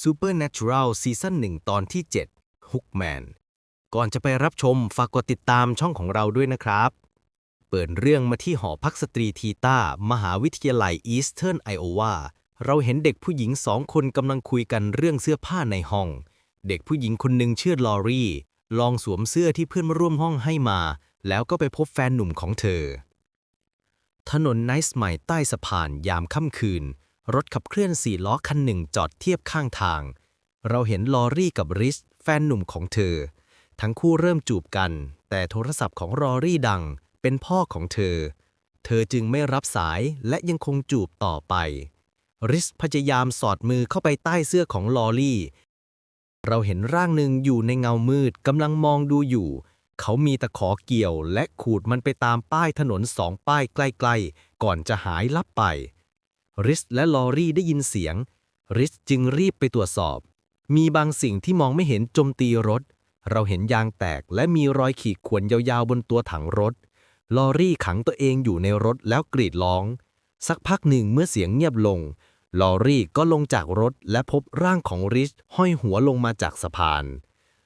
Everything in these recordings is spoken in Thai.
Supernatural ซีซั่น1 ตอนที่ 7 Hookman ก่อนจะไปรับชม ฝากกดติดตามช่องของเราด้วยนะครับ เปิดเรื่องมาที่หอพักสตรีทีต้ามหาวิทยาลัย Eastern Iowa เราเห็นเด็กผู้หญิงสองคนกำลังคุยกันเรื่องเสื้อผ้าในห้อง เด็กผู้หญิงคนหนึ่งชื่อลอรี่ ลองสวมเสื้อที่เพื่อนมาร่วมห้องให้มา แล้วก็ไปพบแฟนหนุ่มของเธอ ถนนไนส์ใหม่ใต้สะพานยามค่ำคืน รถขับเคลื่อนสี่ล้อคันหนึ่งจอดเทียบข้างทาง เราเห็นลอรี่กับริส แฟนหนุ่มของเธอ ทั้งคู่เริ่มจูบกัน แต่โทรศัพท์ของลอรี่ดัง เป็นพ่อของเธอ เธอจึงไม่รับสายและยังคงจูบต่อไป ริสพยายามสอดมือเข้าไปใต้เสื้อของลอรี่ เราเห็นร่างหนึ่งอยู่ในเงามืดกำลังมองดูอยู่ เขามีตะขอเกี่ยวและขูดมันไปตามป้ายถนนสองป้ายใกล้ ๆ ก่อนจะหายลับไป ริสและลอรี่ได้ยินเสียง ริสจึงรีบไปตรวจสอบ มีบางสิ่งที่มองไม่เห็นโจมตีรถ เราเห็นยางแตกและมีรอยขีดข่วนยาวๆบนตัวถังรถ ลอรี่ขังตัวเองอยู่ในรถแล้วกรีดร้อง สักพักหนึ่งเมื่อเสียงเงียบลง ลอรี่ก็ลงจากรถและพบร่างของริชห้อยหัวลงมาจากสะพาน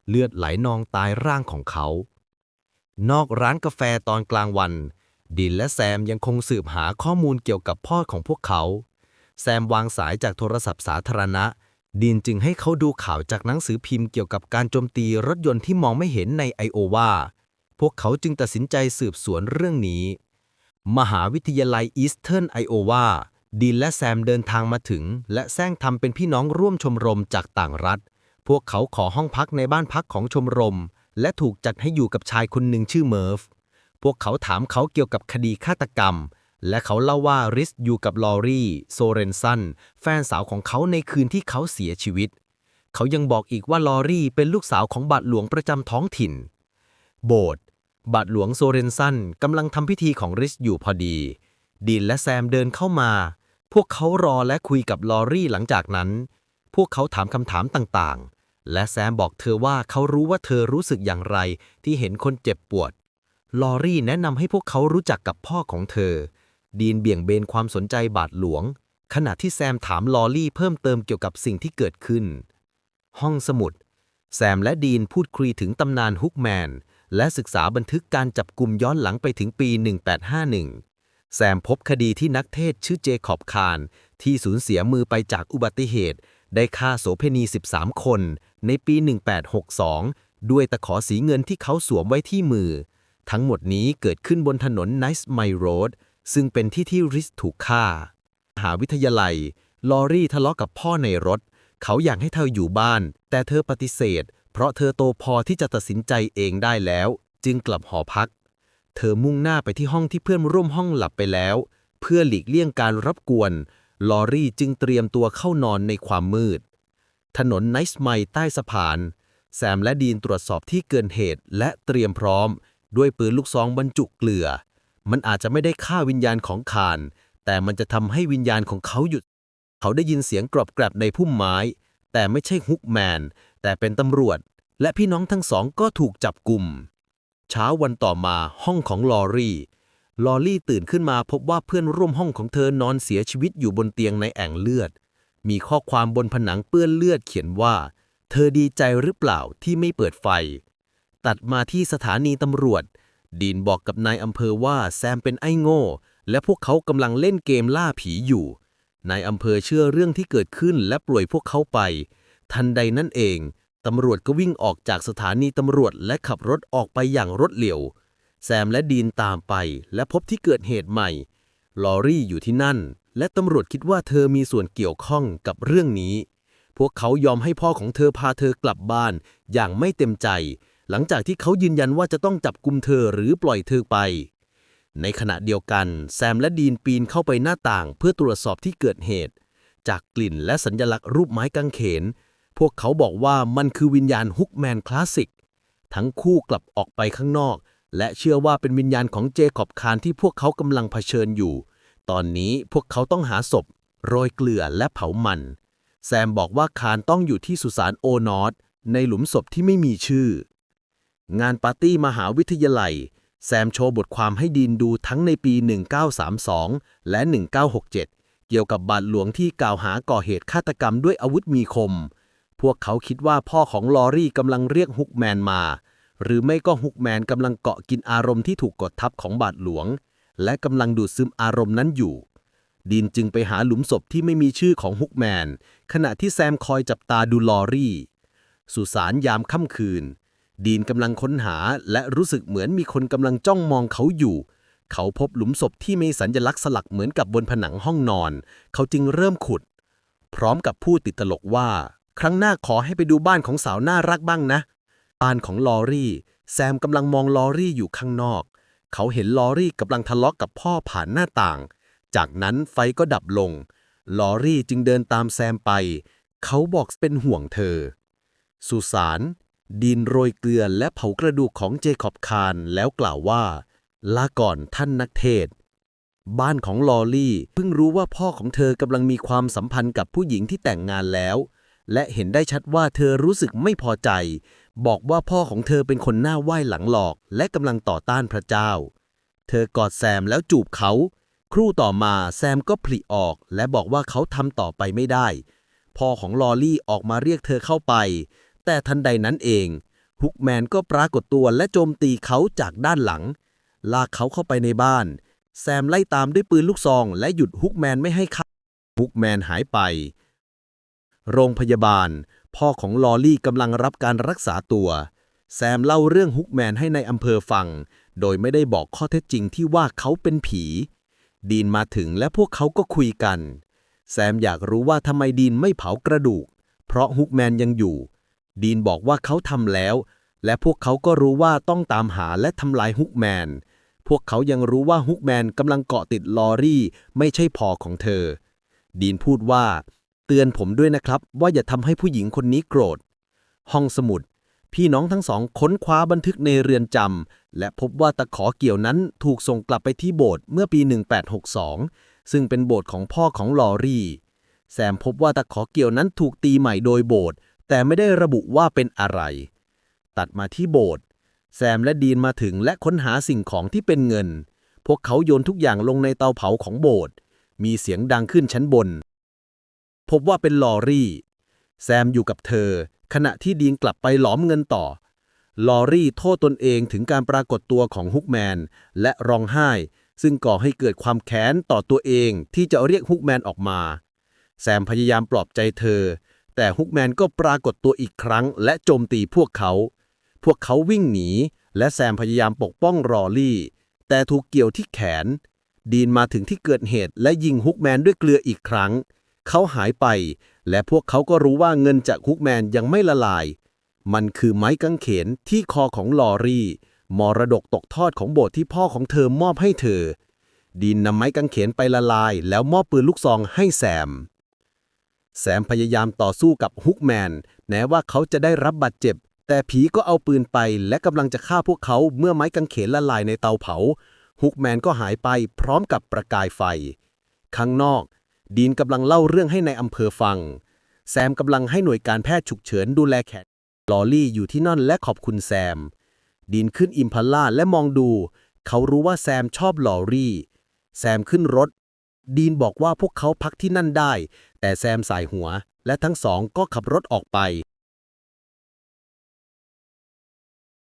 เลือดไหลนองตายร่างของเขา นอกร้านกาแฟตอนกลางวัน ดินและแซมยังคงสืบหาข้อมูลเกี่ยวกับพ่อของพวกเขา แซมวางสายจากโทรศัพท์สาธารณะ ดินจึงให้เขาดูข่าวจากหนังสือพิมพ์เกี่ยวกับการโจมตีรถยนต์ที่มองไม่เห็นในไอโอวา พวกเขาจึงตัดสินใจสืบสวนเรื่องนี้ มหาวิทยาลัยอีสเทิร์นไอโอวา ดินและแซมเดินทางมาถึง และแซงทำเป็นพี่น้องร่วมชมรมจากต่างรัฐ พวกเขาขอห้องพักในบ้านพักของชมรม และถูกจัดให้อยู่กับชายคนหนึ่งชื่อเมิร์ฟ พวกเขาถามเขาเกี่ยวกับคดีฆาตกรรม และเขาเล่าว่าริสอยู่กับลอรี่โซเรนสันแฟนสาวของเขาในคืนที่เขาเสียชีวิต เขายังบอกอีกว่าลอรี่เป็นลูกสาวของบาทหลวงประจำท้องถิ่น โบสถ์บาทหลวงโซเรนสันกำลังทำพิธีของริสอยู่พอดีดินและแซมเดินเข้ามา พวกเขารอและคุยกับลอรี่หลังจากนั้น พวกเขาถามคำถามต่างๆ และแซมบอกเธอว่าเขารู้ว่าเธอรู้สึกอย่างไรที่เห็นคนเจ็บปวด ลอรี่แนะนำให้พวกเขารู้จักกับพ่อของเธอ ดีนเบี่ยงเบนความสนใจบาทหลวง ขณะที่แซมถามลอรี่เพิ่มเติมเกี่ยวกับสิ่งที่เกิดขึ้น ห้องสมุด แซมและดีนพูดคุยถึงตำนานฮุกแมน และศึกษาบันทึกการจับกลุ่มย้อนหลังไปถึงปี 1851 แซมพบคดีที่นักเทศชื่อเจคอบคาร ที่สูญเสียมือไปจากอุบัติเหตุ ได้ฆ่าโสเพณี 13 คน ในปี 1862 ด้วยตะขอสีเงินที่เขาสวมไว้ที่มือ ทั้งหมดนี้เกิดขึ้นบนถนน Nice My Road ซึ่งเป็นที่ที่ริสถูกฆ่ามหาวิทยาลัย ลอรี่ทะเลาะกับพ่อในรถ เขาอยากให้เธออยู่บ้าน แต่เธอปฏิเสธ เพราะเธอโตพอที่จะตัดสินใจเองได้แล้ว จึงกลับหอพัก เธอมุ่งหน้าไปที่ห้องที่เพื่อนร่วมห้องหลับไปแล้ว เพื่อหลีกเลี่ยงการรับกวน ลอรี่จึงเตรียมตัวเข้านอนในความมืด ถนนไนส์ไมใต้สะพาน แซมและดีนตรวจสอบที่เกินเหตุและเตรียมพร้อม ด้วยปืนลูกซองบรรจุเกลือ มันอาจจะไม่ได้ฆ่าวิญญาณของคาน แต่มันจะทำให้วิญญาณของเขาหยุด เขาได้ยินเสียงกรอบแกรบในพุ่มไม้ แต่ไม่ใช่ฮุกแมน แต่เป็นตำรวจ และพี่น้องทั้งสองก็ถูกจับกลุ่ม เช้าวันต่อมาห้องของลอรี่ ลอรี่ตื่นขึ้นมาพบว่าเพื่อนร่วมห้องของเธอนอนเสียชีวิตอยู่บนเตียงในแอ่งเลือด มีข้อความบนผนังเปื้อนเลือดเขียนว่า เธอดีใจหรือเปล่าที่ไม่เปิดไฟ ตัดมาที่สถานีตำรวจ ดีนบอกกับนายอำเภอว่าแซมเป็นไอ้โง่ และพวกเขากำลังเล่นเกมล่าผีอยู่ นายอำเภอเชื่อเรื่องที่เกิดขึ้นและปล่อยพวกเขาไป ทันใดนั่นเอง ตำรวจก็วิ่งออกจากสถานีตำรวจและขับรถออกไปอย่างรวดเร็ว แซมและดีนตามไป และพบที่เกิดเหตุใหม่ ลอรี่อยู่ที่นั่น และตำรวจคิดว่าเธอมีส่วนเกี่ยวข้องกับเรื่องนี้พวกเขายอมให้พ่อของเธอพาเธอกลับบ้านอย่างไม่เต็มใจ หลังจากที่เขายืนยันว่าจะต้องจับกุมเธอหรือปล่อยเธอไป ในขณะเดียวกัน แซมและดีนปีนเข้าไปหน้าต่างเพื่อตรวจสอบที่เกิดเหตุ จากกลิ่นและสัญลักษณ์รูปไม้กางเขน พวกเขาบอกว่ามันคือวิญญาณฮุกแมนคลาสสิก ทั้งคู่กลับออกไปข้างนอก และเชื่อว่าเป็นวิญญาณของเจคอบคารที่พวกเขากำลังเผชิญอยู่ ตอนนี้พวกเขาต้องหาศพ โรยเกลือและเผามันแซมบอกว่าคารต้องอยู่ที่สุสานโอนอตในหลุมศพที่ไม่มีชื่อ งานปาร์ตี้มหาวิทยาลัย แซมโชว์บทความให้ดีนดูทั้งในปี 1932 และ 1967 เกี่ยวกับบาทหลวงที่กล่าวหาก่อเหตุฆาตกรรมด้วยอาวุธมีคม พวกเขาคิดว่าพ่อของลอรี่กำลังเรียกฮุกแมนมา หรือไม่ก็ฮุกแมนกำลังเกาะกินอารมณ์ที่ถูกกดทับของบาทหลวง และกำลังดูดซึมอารมณ์นั้นอยู่ดีนจึงไปหาหลุมศพที่ไม่มีชื่อของฮุกแมน ขณะที่แซมคอยจับตาดูลอรี่ สุสานยามค่ำคืน ดีนกำลังค้นหาและรู้สึกเหมือนมีคนกำลังจ้องมองเขาอยู่ เขาพบหลุมศพที่มีสัญลักษณ์สลักเหมือนกับบนผนังห้องนอน เขาจึงเริ่มขุด พร้อมกับพูดติดตลกว่า ครั้งหน้าขอให้ไปดูบ้านของสาวน่ารักบ้างนะ บ้านของลอรี่ แซมกำลังมองลอรี่อยู่ข้างนอก เขาเห็นลอรี่กำลังทะเลาะกับพ่อผ่านหน้าต่าง จากนั้นไฟก็ดับลง ลอรี่จึงเดินตามแซมไป เขาบอกเป็นห่วงเธอ สุสาน ดินโรยเกลือและเผากระดูกของเจคอบคารแล้วกล่าวว่า ลาก่อนท่านนักเทศ บ้านของลอรี่เพิ่งรู้ว่าพ่อของเธอกำลังมีความสัมพันธ์กับผู้หญิงที่แต่งงานแล้ว และเห็นได้ชัดว่าเธอรู้สึกไม่พอใจ บอกว่าพ่อของเธอเป็นคนหน้าไหว้หลังหลอก และกำลังต่อต้านพระเจ้า เธอกอดแซมแล้วจูบเขา ครู่ต่อมาแซมก็ผลิออก และบอกว่าเขาทำต่อไปไม่ได้ พ่อของลอรี่ออกมาเรียกเธอเข้าไป แต่ทันใดนั้นเองฮุกแมนก็ปรากฏตัวและโจมตีเขาจากด้านหลัง ลากเขาเข้าไปในบ้าน แซมไล่ตามด้วยปืนลูกซอง และหยุดฮุกแมนไม่ให้เข้าฮุกแมนหายไป โรงพยาบาล พ่อของลอรี่กำลังรับการรักษาตัว แซมเล่าเรื่องฮุกแมนให้ในอำเภอฟัง โดยไม่ได้บอกข้อเท็จจริงที่ว่าเขาเป็นผี ดีนมาถึงและพวกเขาก็คุยกัน แซมอยากรู้ว่าทำไมดีนไม่เผากระดูก เพราะฮุกแมนยังอยู่ ดีนบอกว่าเขาทำแล้ว และพวกเขาก็รู้ว่าต้องตามหาและทำลายฮุกแมน พวกเขายังรู้ว่าฮุกแมนกำลังเกาะติดลอรี่ ไม่ใช่พอของเธอ ดีนพูดว่า เตือนผมด้วยนะครับ ว่าอย่าทำให้ผู้หญิงคนนี้โกรธ ห้องสมุด พี่น้องทั้งสองค้นคว้าบันทึกในเรือนจำและพบว่าตะขอเกี่ยวนั้นถูกส่งกลับไปที่โบสถ์เมื่อปี 1862 ซึ่งเป็นโบสถ์ของพ่อของลอรี่แซมพบว่าตะขอเกี่ยวนั้นถูกตีใหม่โดยโบสถ์ แต่ไม่ได้ระบุว่าเป็นอะไร ตัดมาที่โบสถ์แซมและดีนมาถึงและค้นหาสิ่งของที่เป็นเงิน พวกเขาโยนทุกอย่างลงในเตาเผาของโบสถ์มีเสียงดังขึ้นชั้นบน พบว่าเป็นลอรี่ แซมอยู่กับเธอ ขณะที่ดีนกลับไปหลอมเงินต่อ ลอรี่โทษตนเองถึงการปรากฏตัวของฮุกแมน และร้องไห้ ซึ่งก่อให้เกิดความแค้นต่อตัวเองที่จะเรียกฮุกแมนออกมา แซมพยายามปลอบใจเธอ แต่ฮุกแมนก็ปรากฏตัวอีกครั้งและโจมตีพวกเขา พวกเขาวิ่งหนี และแซมพยายามปกป้องลอรี่ แต่ถูกเกี่ยวที่แขน ดีนมาถึงที่เกิดเหตุและยิงฮุกแมนด้วยเกลืออีกครั้ง เขาหายไป และพวกเขาก็รู้ว่าเงินจากฮุกแมนยังไม่ละลาย มันคือไม้กางเขนที่คอของลอรี่ มรดกตกทอดของโบสถ์ที่พ่อของเธอมอบให้เธอ ดีนนำไม้กางเขนไปละลาย แล้วมอบปืนลูกซองให้แซม แซมพยายามต่อสู้กับฮุกแมนแม้ว่าเขาจะได้รับบาดเจ็บ แต่ผีก็เอาปืนไปและกำลังจะฆ่าพวกเขาเมื่อไม้กางเขนละลายในเตาเผาฮุกแมนก็หายไปพร้อมกับประกายไฟ ข้างนอก ดีนกำลังเล่าเรื่องให้ในอำเภอฟัง แซมกำลังให้หน่วยการแพทย์ฉุกเฉินดูแลแขกลอรี่อยู่ที่นั่นและขอบคุณแซม ดีนขึ้นอิมพัลล่าและมองดู เขารู้ว่าแซมชอบลอรี่ แซมขึ้นรถ ดีนบอกว่าพวกเขาพักที่นั่นได้ แต่แซมสายหัว และทั้งสองก็ขับรถออกไป